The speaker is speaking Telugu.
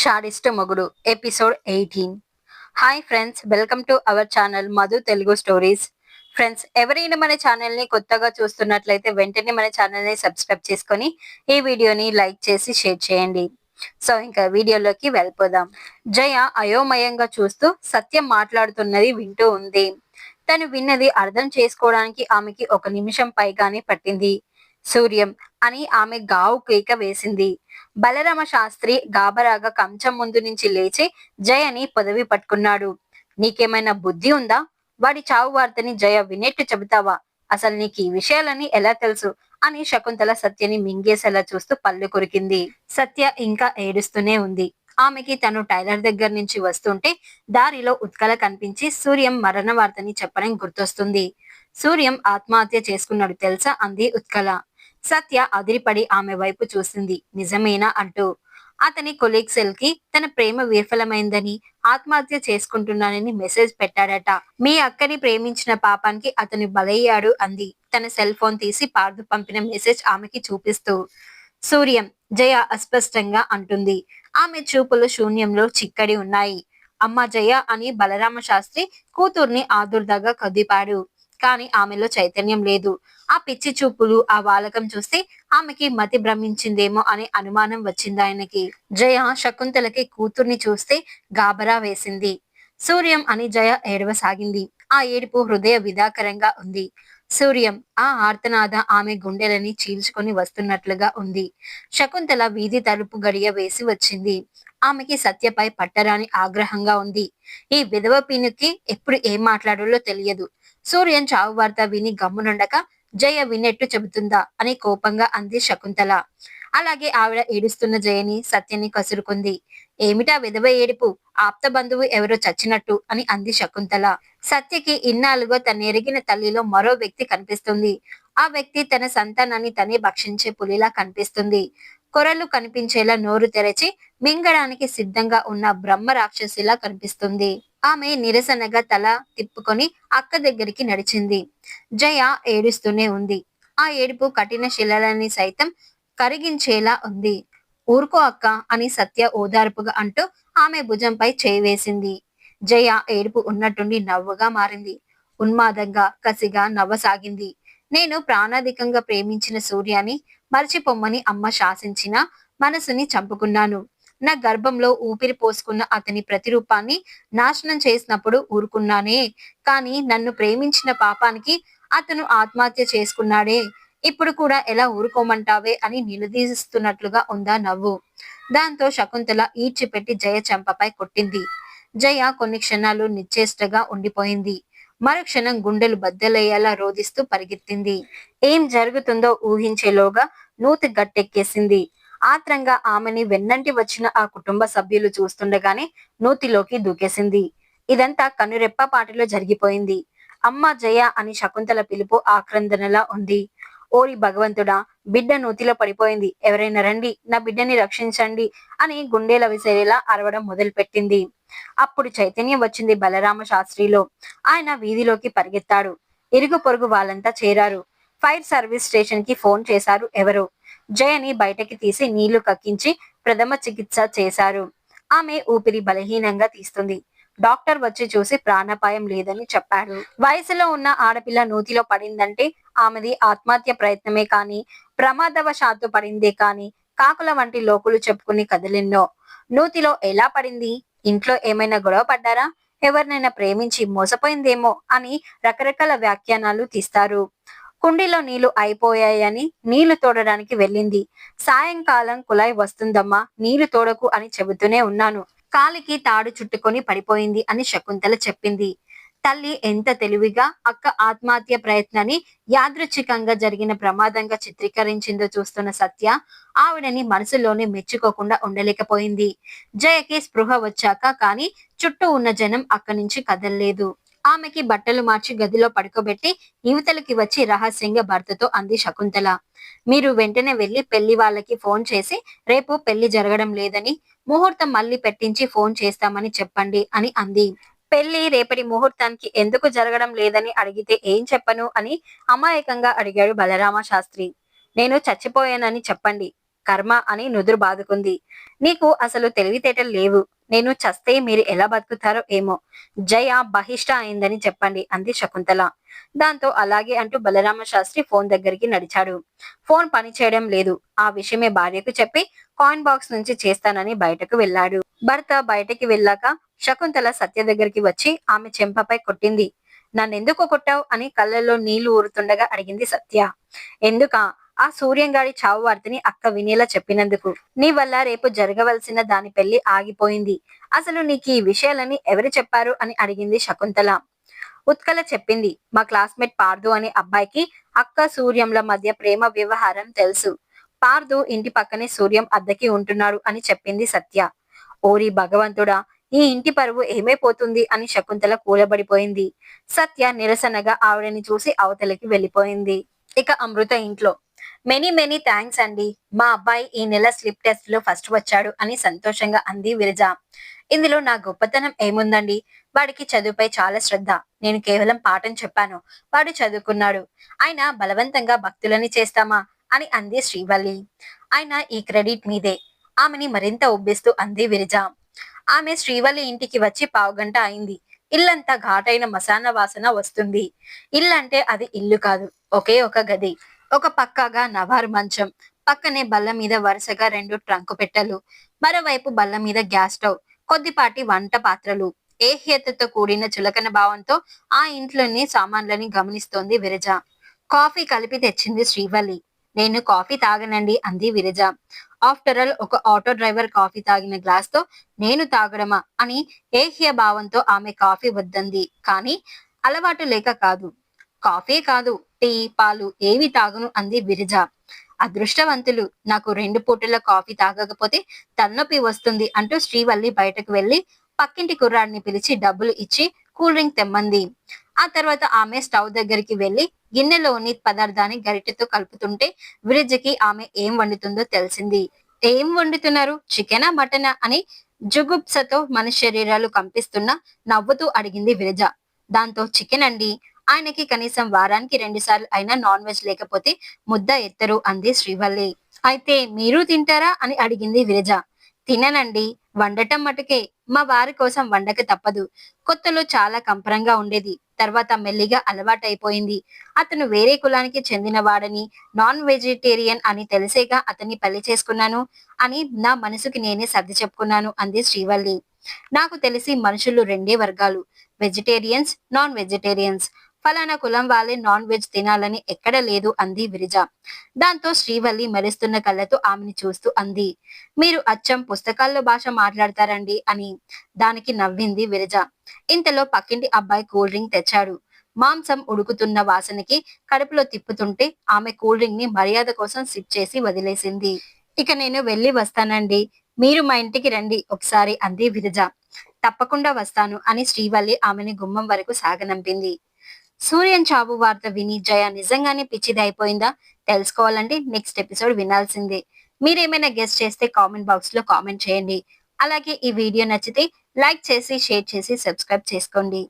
షాడిస్ట్ మొగుడు episode eighteen. Hi friends welcome to our channel Madhu Telugu stories friends ఎవరైనా మన ఛానల్ని కొత్తగా చూస్తున్నట్లయితే వెంటనే మన ఛానల్ని సబ్స్క్రైబ్ చేసుకొని ఈ వీడియోని లైక్ చేసి షేర్ చేయండి. సో ఇంకా వీడియోలోకి వెళ్ళిపోదాం. జయ అయోమయంగా చూస్తూ సత్యం మాట్లాడుతున్నది వింటూ ఉంది. తను విన్నది అర్థం చేసుకోవడానికి ఆమెకి ఒక నిమిషం పైగానే పట్టింది. సూర్యం అని ఆమె గావు కేక వేసింది. బలరామ శాస్త్రి గాబరాగా కంచం ముందు నుంచి లేచి జయని పదవి పట్టుకున్నాడు. నీకేమైనా బుద్ధి ఉందా? వాడి చావు వార్తని జయ వినేట్టు చెబుతావా? అసలు నీకు ఈ విషయాలని ఎలా తెలుసు? అని శకుంతల సత్యని మింగేసేలా చూస్తూ పళ్ళు కొరికింది. సత్య ఇంకా ఏడుస్తూనే ఉంది. ఆమెకి తను టైలర్ దగ్గర నుంచి వస్తుంటే దారిలో ఉత్కల కనిపించి సూర్యం మరణ వార్తని చెప్పడం గుర్తొస్తుంది. సూర్యం ఆత్మహత్య చేసుకున్నాడు తెలుసా అంది ఉత్కల సత్య అదిరిపడి ఆమె వైపు చూసింది. నిజమేనా అంటూ. అతని కొలీగ్ సెల్కి తన ప్రేమ విఫలమైందని ఆత్మహత్య చేసుకుంటున్నానని మెసేజ్ పెట్టాడట. మీ అక్కని ప్రేమించిన పాపానికి అతను బలయ్యాడు అంది. తన సెల్ ఫోన్ తీసి పార్థు పంపిన మెసేజ్ ఆమెకి చూపిస్తూ. సూర్యం జయ అస్పష్టంగా అంటుంది. ఆమె చూపులు శూన్యంలో చిక్కడి ఉన్నాయి. అమ్మ జయ అని బలరామ శాస్త్రి కూతుర్ని ఆదుర్దాగా కదిపాడు. కానీ ఆమెలో చైతన్యం లేదు. ఆ పిచ్చి చూపులు ఆ వాలకం చూస్తే ఆమెకి మతి భ్రమించిందేమో అనే అనుమానం వచ్చింది ఆయనకి. జయ శకుంతలకి కూతుర్ని చూస్తే గాబరా వేసింది. సూర్యం అని జయ ఏడవసాగింది. ఆ ఏడుపు హృదయ విధాకరంగా ఉంది. సూర్యం ఆ ఆర్తనాద ఆమె గుండెలని చీల్చుకొని వస్తున్నట్లుగా ఉంది. శకుంతల వీధి తలుపు గడియ వేసి వచ్చింది. ఆమెకి సత్యపై పట్టరాని ఆగ్రహంగా ఉంది. ఈ విధవ పీనుకి ఎప్పుడు ఏం మాట్లాడాలో తెలియదు. సూర్యం చావు వార్త విని గమ్మునుండక జయ విన్నట్టు చెబుతుందా అని కోపంగా అంది శకుంతల. అలాగే ఆవిడ ఏడుస్తున్న జయని సత్యని కసురుకుంది. ఏమిటా విధవ ఏడుపు? ఆప్త బంధువు ఎవరో చచ్చినట్టు అని అంది శకుంతల. సత్యకి ఇన్నాళ్ళుగా తన ఎరిగిన తల్లిలో మరో వ్యక్తి కనిపిస్తుంది. ఆ వ్యక్తి తన సంతానాన్ని తనే భక్షించే పులిలా కనిపిస్తుంది. కొరలు కనిపించేలా నోరు తెరచి మింగడానికి సిద్ధంగా ఉన్న బ్రహ్మ రాక్షసిలా కనిపిస్తుంది. ఆమె నిరసనగా తల తిప్పుకొని అక్క దగ్గరికి నడిచింది. జయ ఏడుస్తూనే ఉంది. ఆ ఏడుపు కఠిన శిలలని సైతం కరిగించేలా ఉంది. ఊరుకో అక్క అని సత్య ఓదార్పుగా అంటూ ఆమె భుజంపై చేయి వేసింది. జయ ఏడుపు ఉన్నట్టుండి నవ్వుగా మారింది. ఉన్మాదంగా కసిగా నవ్వసాగింది. నేను ప్రాణాధికంగా ప్రేమించిన సూర్యాని మర్చిపోమ్మని అమ్మ శాసించిన మనసుని చంపుకున్నాను. నా గర్భంలో ఊపిరి పోసుకున్న అతని ప్రతిరూపాన్ని నాశనం చేసినప్పుడు ఊరుకున్నానే. కానీ నన్ను ప్రేమించిన పాపానికి అతను ఆత్మహత్య చేసుకున్నాడే. ఇప్పుడు కూడా ఎలా ఊరుకోమంటావే అని నిలదీస్తున్నట్లుగా ఉందా నవ్వు. దాంతో శకుంతల ఈడ్చిపెట్టి జయ చెంపపై కొట్టింది. జయ కొన్ని క్షణాలు నిశ్చేష్టగా ఉండిపోయింది. మరుక్షణం గుండెలు బద్దలయ్యేలా రోధిస్తూ పరిగెత్తింది. ఏం జరుగుతుందో ఊహించేలోగా నూతి గట్టెక్కేసింది. ఆత్రంగా ఆమెని వెన్నంటి వచ్చిన ఆ కుటుంబ సభ్యులు చూస్తుండగానే నూతిలోకి దూకేసింది. ఇదంతా కనురెప్ప పాటిలో జరిగిపోయింది. అమ్మ జయ అని శకుంతల పిలుపు ఆక్రందనలా ఉంది. ఓరి భగవంతుడా బిడ్డ నూతిలో పడిపోయింది. ఎవరైనా రండి నా బిడ్డని రక్షించండి అని గుండెల విసిరేలా అరవడం మొదలుపెట్టింది. అప్పుడు చైతన్యం వచ్చింది బలరామ శాస్త్రిలో. ఆయన వీధిలోకి పరిగెత్తాడు. ఇరుగు పొరుగు వాళ్ళంతా చేరారు. ఫైర్ సర్వీస్ స్టేషన్కి ఫోన్ చేశారు ఎవరు. జయని బయటకి తీసి నీళ్ళు కక్కించి ప్రథమ చికిత్స చేశారు. ఆమె ఊపిరి బలహీనంగా తీస్తుంది. డాక్టర్ వచ్చి చూసి ప్రాణాపాయం లేదని చెప్పాడు. వయసులో ఉన్న ఆడపిల్ల నూతిలో పడిందంటే ఆమెది ఆత్మహత్య ప్రయత్నమే కాని ప్రమాదవశాత్తు పడిందే కాని కాకుల వంటి లోకులు చెప్పుకుని కదిలిన్నో నూతిలో ఎలా పడింది? ఇంట్లో ఏమైనా గొడవ పడ్డారా? ఎవరినైనా ప్రేమించి మోసపోయిందేమో అని రకరకాల వ్యాఖ్యానాలు తీస్తారు. కుండీలో నీళ్ళు అయిపోయాయని నీళ్ళు తోడడానికి వెళ్ళింది. సాయంకాలం కుళాయి వస్తుందమ్మా నీళ్ళు తోడకు అని చెబుతూనే ఉన్నాను. కాలికి తాడు చుట్టుకొని పడిపోయింది అని శకుంతల చెప్పింది. తల్లి ఎంత తెలివిగా అక్క ఆత్మహత్య ప్రయత్నాన్ని యాదృచ్ఛికంగా జరిగిన ప్రమాదంగా చిత్రీకరించిందో చూస్తున్న సత్య ఆవిడని మనసులోనే మెచ్చుకోకుండా ఉండలేకపోయింది. జయకి స్పృహ వచ్చాక కానీ చుట్టూ ఉన్న జనం అక్కడి నుంచి కదల్లేదు. ఆమెకి బట్టలు మార్చి గదిలో పడుకోబెట్టి యువతలకి వచ్చి రహస్యంగా భర్తతో అంది శకుంతల. మీరు వెంటనే వెళ్ళి పెళ్ళి వాళ్ళకి ఫోన్ చేసి రేపు పెళ్ళి జరగడం లేదని ముహూర్తం మళ్ళీ పెట్టించి ఫోన్ చేస్తామని చెప్పండి అని అంది. పెళ్ళి రేపటి ముహూర్తానికి ఎందుకు జరగడం లేదని అడిగితే ఏం చెప్పను అని అమాయకంగా అడిగాడు బలరామ శాస్త్రి నేను చచ్చిపోయానని చెప్పండి. కర్మ అని నుదురు బాదుకుంది. నీకు అసలు తెలివితేటలు లేవు. నేను చస్తే మీరు ఎలా బతుకుతారో ఏమో. జయ బహిష్ట అయిందని చెప్పండి అంది శకుంతల. దాంతో అలాగే అంటూ బలరామ శాస్త్రి ఫోన్ దగ్గరికి నడిచాడు. ఫోన్ పని చేయడం లేదు. ఆ విషయమే భార్యకు చెప్పి కాయిన్ బాక్స్ నుంచి చేస్తానని బయటకు వెళ్ళాడు. భర్త బయటకి వెళ్ళాక శకుంతల సత్య దగ్గరికి వచ్చి ఆమె చెంపపై కొట్టింది. నన్నెందుకు కొట్టావు అని కళ్ళల్లో నీళ్ళు ఊరుతుండగా అడిగింది సత్య. ఎందుక? ఆ సూర్యంగాడి చావు వార్తని అక్క వినేలా చెప్పినందుకు నీ వల్ల రేపు జరగవలసిన దాని పెళ్ళి ఆగిపోయింది. అసలు నీకు ఈ విషయాలని ఎవరు చెప్పారు అని అడిగింది శకుంతల. ఉత్కల చెప్పింది మా క్లాస్మేట్ పార్దు అనే అబ్బాయికి అక్క సూర్యంల మధ్య ప్రేమ వ్యవహారం తెలుసు. పార్దు ఇంటి పక్కనే సూర్యం అద్దకి ఉంటున్నాడు అని చెప్పింది సత్య. ఓరి భగవంతుడా ఈ ఇంటి పరువు ఏమైపోతుంది అని శకుంతల కూలబడిపోయింది. సత్య నిరసనగా ఆవిడని చూసి అవతలికి వెళ్ళిపోయింది. ఇక అమృత ఇంట్లో. మెనీ మెనీ థ్యాంక్స్ అండి మా అబ్బాయి ఈ నెల స్లిప్ టెస్ట్లో ఫస్ట్ వచ్చాడు అని సంతోషంగా అంది విరజ. ఇందులో నా గొప్పతనం ఏముందండి? వాడికి చదువుపై చాలా శ్రద్ధ. నేను కేవలం పాఠం చెప్పాను. వాడు చదువుకున్నాడు. ఆయన బలవంతంగా భక్తులని చేస్తామా? అని అంది శ్రీవల్లి. ఆయన ఈ క్రెడిట్ మీదే. ఆమెని మరింత ఒబ్బిస్తూ అంది విరజ. ఆమె శ్రీవల్లి ఇంటికి వచ్చి పావుగంట అయింది. ఇల్లంతా ఘాటైన మసాన వాసన వస్తుంది. ఇల్లంటే అది ఇల్లు కాదు. ఒకే ఒక గది. ఒక పక్కగా నవారు మంచం పక్కనే బల్ల మీద వరుసగా రెండు ట్రంకు పెట్టెలు మరోవైపు బల్ల మీద గ్యాస్ స్టవ్ కొద్దిపాటి వంట పాత్రలు. ఏహ్యతతో కూడిన చులకన భావంతో ఆ ఇంట్లోని సామాన్లని గమనిస్తోంది విరజ. కాఫీ కలిపి తెచ్చింది శ్రీవల్లి. నేను కాఫీ తాగనండి అంది విరజ. ఆఫ్టర్ ఆల్ ఒక ఆటో డ్రైవర్ కాఫీ తాగిన గ్లాస్తో నేను తాగడమా? అని ఏహ్య భావంతో ఆమె కాఫీ వద్దంది. కానీ అలవాటు లేక కాదు. కాఫీ కాదు టీ పాలు ఏవి తాగను అంది విరజ అదృష్టవంతులు. నాకు రెండు పూటల కాఫీ తాగకపోతే తలనొప్పి వస్తుంది అంటూ శ్రీవల్లి బయటకు వెళ్ళి పక్కింటి కుర్రాడిని పిలిచి డబ్బులు ఇచ్చి కూల్ డ్రింక్ తెమ్మంది. ఆ తర్వాత ఆమె స్టవ్ దగ్గరికి వెళ్ళి గిన్నెలోని పదార్థాన్ని గరిటెతో కలుపుతుంటే విరజకి ఆమె ఏం వండుతుందో తెలిసింది. ఏం వండుతున్నారు? చికెనా మటనా? అని జుగుప్సతో మన శరీరాలు కంపిస్తున్న నవ్వుతూ అడిగింది విరజ. దాంతో చికెన్ అండి. ఆయనకి కనీసం వారానికి రెండు సార్లు అయినా నాన్ వెజ్ లేకపోతే ముద్ద ఎత్తరు అంది శ్రీవల్లి. అయితే మీరు తింటారా అని అడిగింది విరజ. తిననండి వండటం మటుకే. మా వారి కోసం వండక తప్పదు. కొత్తలో చాలా కంపరంగా ఉండేది. తర్వాత మెల్లిగా అలవాటైపోయింది. అతను వేరే కులానికి చెందినవాడని నాన్ వెజిటేరియన్ అని తెలిసేగా అతన్ని పెళ్ళి చేసుకున్నాను అని నా మనసుకి నేనే సర్ది చెప్పుకున్నాను అంది శ్రీవల్లి. నాకు తెలిసి మనుషులు రెండే వర్గాలు. Vegetarians non vegetarians. పలానా కులం వాళ్ళే నాన్ వెజ్ తినాలని ఎక్కడ లేదు అంది విరిజ. దాంతో శ్రీవల్లి మెరుస్తున్న కళ్ళతో ఆమెని చూస్తూ అంది. మీరు అచ్చం పుస్తకాల్లో భాష మాట్లాడతారండి అని దానికి నవ్వింది విరిజ. ఇంతలో పక్కింటి అబ్బాయి కూల్ డ్రింక్ తెచ్చాడు. మాంసం ఉడుకుతున్న వాసనకి కడుపులో తిప్పుతుంటే ఆమె కూల్ డ్రింక్ని మర్యాద కోసం సిప్ చేసి వదిలేసింది. ఇక నేను వెళ్ళి వస్తానండి. మీరు మా ఇంటికి రండి ఒకసారి అంది విరజ. తప్పకుండా వస్తాను అని శ్రీవల్లి ఆమెని గుమ్మం వరకు సాగనంపింది. సూర్యన్ చావు వార్త విని జయ నిజంగానే పిచ్చిది అయిపోయిందా తెలుసుకోవాలంటే నెక్స్ట్ ఎపిసోడ్ వినాల్సిందే. మీరేమైనా గెస్ట్ చేస్తే కామెంట్ బాక్స్లో కామెంట్ చేయండి. అలాగే ఈ వీడియో నచ్చితే లైక్ చేసి షేర్ చేసి సబ్స్క్రైబ్ చేసుకోండి.